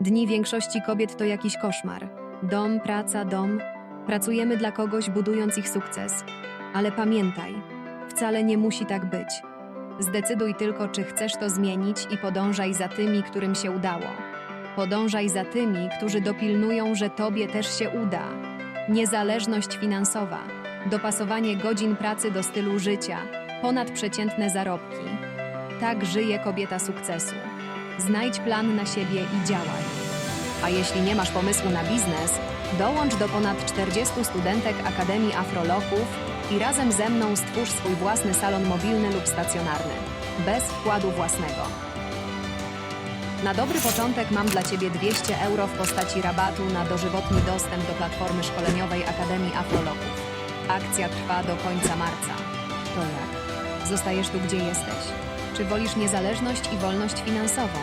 Dni większości kobiet to jakiś koszmar. Dom, praca, dom. Pracujemy dla kogoś, budując ich sukces. Ale pamiętaj, wcale nie musi tak być. Zdecyduj tylko, czy chcesz to zmienić i podążaj za tymi, którym się udało. Podążaj za tymi, którzy dopilnują, że tobie też się uda. Niezależność finansowa, dopasowanie godzin pracy do stylu życia, ponadprzeciętne zarobki. Tak żyje kobieta sukcesu. Znajdź plan na siebie i działaj. A jeśli nie masz pomysłu na biznes, dołącz do ponad 40 studentek Akademii Afroloków i razem ze mną stwórz swój własny salon mobilny lub stacjonarny, bez wkładu własnego. Na dobry początek mam dla Ciebie 200 euro w postaci rabatu na dożywotni dostęp do platformy szkoleniowej Akademii Afroloków. Akcja trwa do końca marca. To jak? Zostajesz tu, gdzie jesteś? Czy wolisz niezależność i wolność finansową?